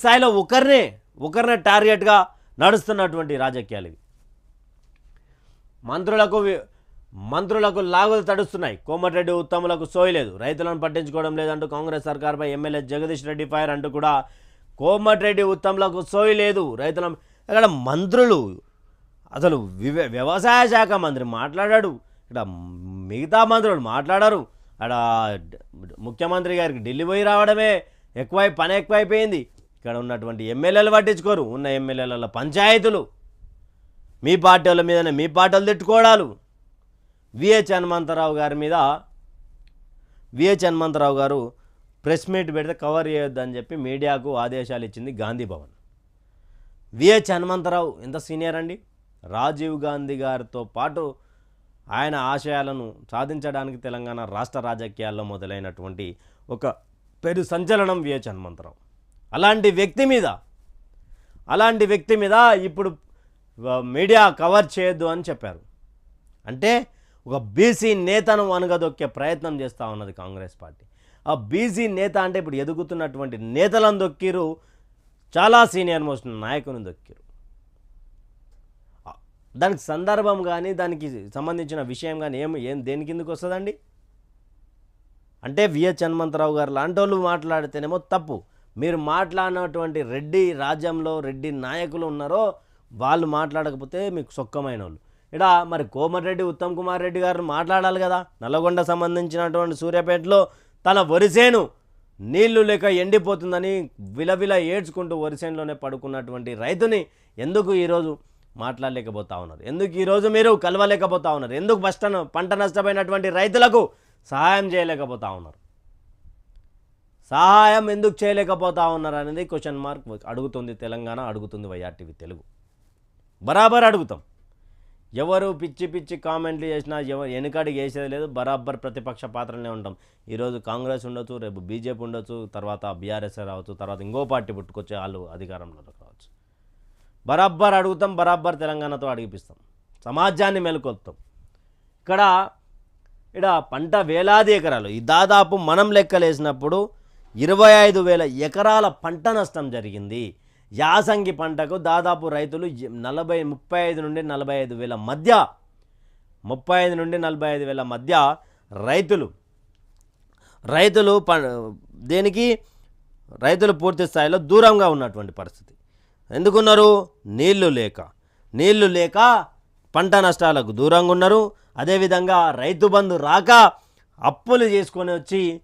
స్థాయిలో ఒకరినే ఒకరినే టార్గెట్గా నడుస్తున్నటువంటి రాజకీయాలు ఇవి. మంత్రులకు మంత్రులకు లాగులు తడుస్తున్నాయి. కోమటిరెడ్డి ఉత్తములకు సోయలేదు రైతులను పట్టించుకోవడం లేదంటూ కాంగ్రెస్ సర్కార్పై ఎమ్మెల్యే జగదీష్ రెడ్డి ఫైర్ అంటూ కూడా కోమటిరెడ్డి ఉత్తములకు సోయలేదు రైతుల ఇక్కడ మంత్రులు అసలు వ్యవసాయ శాఖ మంత్రి మాట్లాడాడు. ఇక్కడ మిగతా మంత్రులు మాట్లాడారు. అక్కడ ముఖ్యమంత్రి గారికి ఢిల్లీ పోయి రావడమే ఎక్కువై పని ఎక్కువైపోయింది. ఇక్కడ ఉన్నటువంటి ఎమ్మెల్యేలు పట్టించుకోరు. ఉన్న ఎమ్మెల్యేల పంచాయతీలు. మీ పార్టీ వాళ్ళ మీదనే మీ పార్టీ వాళ్ళు తిట్టుకోవడాలు విహెచ్ హనుమంతరావు గారి మీద విహెచ్ హనుమంతరావు గారు ప్రెస్ మీట్ పెడితే కవర్ చేయొద్దని చెప్పి మీడియాకు ఆదేశాలు ఇచ్చింది గాంధీ భవన్. విహెచ్ హనుమంతరావు ఎంత సీనియర్ అండి? రాజీవ్ గాంధీ గారితో పాటు ఆయన ఆశయాలను సాధించడానికి తెలంగాణ రాష్ట్ర రాజకీయాల్లో మొదలైనటువంటి ఒక పెరు సంచలనం విహెచ్ హనుమంతరావు. అలాంటి వ్యక్తి మీద అలాంటి వ్యక్తి మీద ఇప్పుడు మీడియా కవర్ చేయొద్దు అని చెప్పారు. అంటే ఒక బీసీ నేతను అనగదొక్కే ప్రయత్నం చేస్తూ ఉన్నది కాంగ్రెస్ పార్టీ. ఆ బీసీ నేత అంటే ఇప్పుడు ఎదుగుతున్నటువంటి నేతలను దొక్కిరు చాలా సీనియర్ మోస్ట్ నాయకుని దొక్కిరు. దానికి సందర్భం కానీ దానికి సంబంధించిన విషయం కానీ ఏం ఏం దేని కిందకు వస్తుందండి? అంటే విఎస్ హనుమంతరావు గారు లాంటి వాళ్ళు మాట్లాడితేనేమో తప్పు. మీరు మాట్లాడినటువంటి రెడ్డి రాజ్యంలో రెడ్డి నాయకులు ఉన్నారో వాళ్ళు మాట్లాడకపోతే మీకు సొక్కమైన వాళ్ళు. ఇక్కడ మరి కోమటిరెడ్డి ఉత్తమ్ కుమార్ రెడ్డి గారు మాట్లాడాలి కదా. నల్లగొండ సంబంధించినటువంటి సూర్యాపేటలో తన వరిసేను నీళ్ళు లేక ఎండిపోతుందని విలవిల ఏడ్చుకుంటూ వరిసేనులోనే పడుకున్నటువంటి రైతుని ఎందుకు ఈరోజు మాట్లాడలేకపోతా ఉన్నారు? ఎందుకు ఈరోజు మీరు కలవలేకపోతా ఉన్నారు? ఎందుకు బస్ట పంట నష్టపోయినటువంటి రైతులకు సహాయం చేయలేకపోతా ఉన్నారు? సహాయం ఎందుకు చేయలేకపోతా ఉన్నారు అనేది క్వశ్చన్ మార్క్ అడుగుతుంది తెలంగాణ అడుగుతుంది వైఆర్టీవీ తెలుగు. బరాబర్ అడుగుతాం. ఎవరు పిచ్చి పిచ్చి కామెంట్లు చేసినా ఎవరు వెనుకడికి వేసేది లేదు బరాబర్ ప్రతిపక్ష పాత్రనే ఉంటాం. ఈరోజు కాంగ్రెస్ ఉండొచ్చు రేపు బీజేపీ ఉండొచ్చు తర్వాత బీఆర్ఎస్ రావచ్చు తర్వాత ఇంకో పార్టీ పుట్టుకొచ్చే వాళ్ళు అధికారంలోకి రావచ్చు. బరాబర్ అడుగుతాం బరాబర్ తెలంగాణతో అడిగిపిస్తాం. సమాజాన్ని మెలుకొల్తాం ఇక్కడ ఇక్కడ పంట వేలాది ఎకరాలు. ఈ దాదాపు మనం లెక్కలేసినప్పుడు ఇరవై ఐదు వేల ఎకరాల పంట నష్టం జరిగింది. యాసంగి పంటకు దాదాపు రైతులు నలభై ముప్పై ఐదు నుండి నలభై ఐదు వేల మధ్య ముప్పై ఐదు నుండి నలభై ఐదు వేల మధ్య రైతులు రైతులు ప దేనికి? రైతులు పూర్తి స్థాయిలో దూరంగా ఉన్నటువంటి పరిస్థితి. ఎందుకున్నారు? నీళ్ళు లేక. నీళ్ళు లేక పంట నష్టాలకు దూరంగా ఉన్నారు. అదేవిధంగా రైతు బంధు రాక అప్పులు చేసుకొని వచ్చి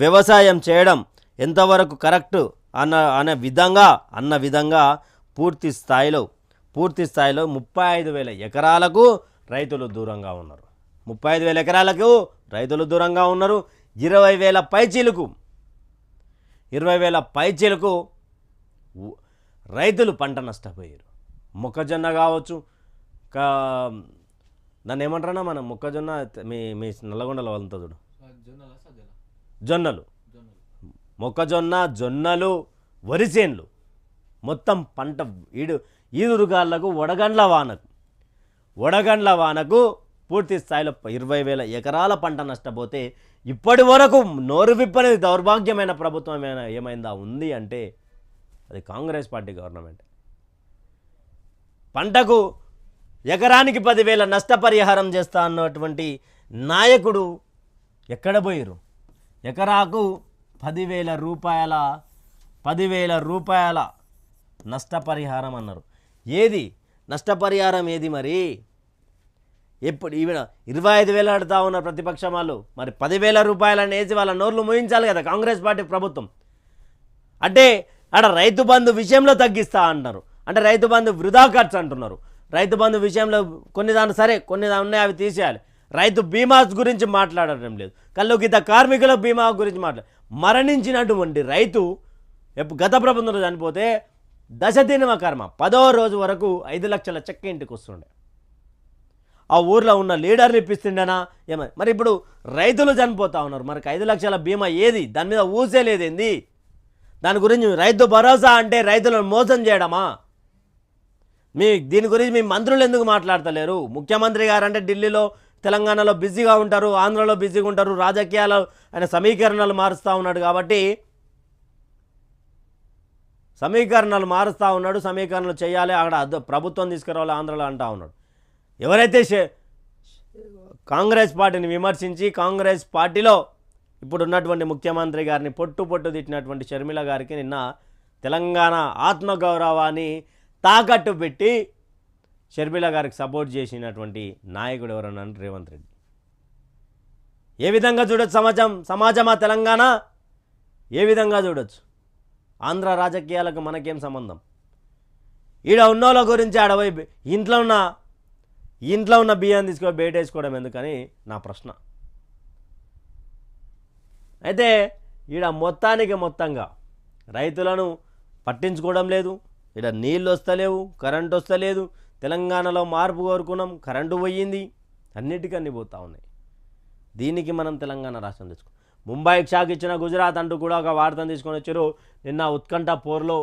వ్యవసాయం చేయడం ఎంతవరకు కరెక్ట్ అన్న అనే విధంగా అన్న విధంగా పూర్తి స్థాయిలో పూర్తి స్థాయిలో ముప్పై ఐదు వేల ఎకరాలకు రైతులు దూరంగా ఉన్నారు. ముప్పై ఐదు వేల ఎకరాలకు రైతులు దూరంగా ఉన్నారు. ఇరవై వేల పైచీలకు ఇరవై వేల పైచీలకు రైతులు పంట నష్టపోయారు. మొక్కజొన్న కావచ్చు కా దాన్ని ఏమంటారన్నా మనం మొక్కజొన్న మీ మీ నల్లగొండలో వాళ్ళంతా చూడు. జొన్నలు. మొక్కజొన్న జొన్నలు వరిసేన్లు. మొత్తం పంట ఈడు ఈదురుగాళ్ళకు వడగండ్ల వానకు. వడగండ్ల వానకు పూర్తి స్థాయిలో ఇరవై వేల ఎకరాల పంట నష్టపోతే ఇప్పటి వరకు నోరు విప్పని దౌర్భాగ్యమైన ప్రభుత్వం ఏమైందా? ఉంది అంటే అది కాంగ్రెస్ పార్టీ గవర్నమెంట్. పంటకు ఎకరానికి పదివేల నష్టపరిహారం చేస్తా అన్నటువంటి నాయకుడు ఎక్కడ పోయారు ఎకరాకు పదివేల రూపాయల పదివేల రూపాయల నష్టపరిహారం అన్నారు. ఏది? నష్టపరిహారం ఏది మరి? ఎప్పుడు ఈవిడ ఇరవై ఐదు వేలు ఆడుతా ఉన్న ప్రతిపక్షం వాళ్ళు. మరి పదివేల రూపాయలని వేసి వాళ్ళ నోర్లు మోయించాలి కదా కాంగ్రెస్ పార్టీ ప్రభుత్వం. అంటే ఆడ రైతు బంధు విషయంలో తగ్గిస్తా అంటున్నారు. అంటే రైతు బంధు వృధా ఖర్చు అంటున్నారు. రైతు బంధు విషయంలో కొన్ని దాని సరే కొన్ని దాని ఉన్నాయి అవి తీసేయాలి. రైతు బీమా గురించి మాట్లాడటం లేదు. కల్లోకిత గీత కార్మికుల బీమా గురించి మాట్లాడ మరణించినటువంటి రైతు గత ప్రభుత్వంలో చనిపోతే దశ దినమ కర్మ. పదో రోజు వరకు ఐదు లక్షల చెక్క ఇంటికి వస్తుండే. ఆ ఊర్లో ఉన్న లీడర్ని ఇప్పిస్తుండేనా? ఏమని మరి ఇప్పుడు రైతులు చనిపోతా ఉన్నారు. మనకి ఐదు లక్షల బీమా ఏది? దాని మీద ఊసే లేదేంది? దాని గురించి రైతు భరోసా అంటే రైతులను మోసం చేయడమా? మీ దీని గురించి మీ మంత్రులు ఎందుకు మాట్లాడతలేరు? ముఖ్యమంత్రి గారు అంటే ఢిల్లీలో తెలంగాణలో బిజీగా ఉంటారు ఆంధ్రలో బిజీగా ఉంటారు రాజకీయాలు ఆయన సమీకరణలు మారుస్తూ ఉన్నాడు కాబట్టి సమీకరణలు మారుస్తూ ఉన్నాడు సమీకరణలు చేయాలి అక్కడ ప్రభుత్వం తీసుకురావాలి ఆంధ్రలో అంటూ ఉన్నాడు. ఎవరైతే కాంగ్రెస్ పార్టీని విమర్శించి కాంగ్రెస్ పార్టీలో ఇప్పుడు ఉన్నటువంటి ముఖ్యమంత్రి గారిని పొట్టు పొట్టు తిట్టినటువంటి షర్మిల గారికి నిన్న తెలంగాణ ఆత్మగౌరవాన్ని తాకట్టు పెట్టి షర్మిల గారికి సపోర్ట్ చేసినటువంటి నాయకుడు ఎవరన్నా రేవంత్ రెడ్డి. ఏ విధంగా చూడొచ్చు సమాజం సమాజమా తెలంగాణ? ఏ విధంగా చూడొచ్చు? ఆంధ్ర రాజకీయాలకు మనకేం సంబంధం? ఈడ ఉన్నోళ్ళ గురించి ఆడవై ఇంట్లో ఉన్న ఇంట్లో ఉన్న బియ్యం తీసుకొని బయటేసుకోవడం ఎందుకని నా ప్రశ్న. అయితే ఈడ మొత్తానికి మొత్తంగా రైతులను పట్టించుకోవడం లేదు. ఈడ నీళ్ళు వస్తలేవు కరెంటు వస్తలేదు తెలంగాణలో మార్పు కోరుకున్నాం కరెంటు పోయింది అన్నిటికన్నీ పోతూ ఉన్నాయి. దీనికి మనం తెలంగాణ రాష్ట్రం తెచ్చుకో ముంబైకి షాక్ ఇచ్చిన గుజరాత్ అంటూ కూడా ఒక వార్తను తీసుకొని వచ్చారు. నిన్న ఉత్కంఠ పోర్లో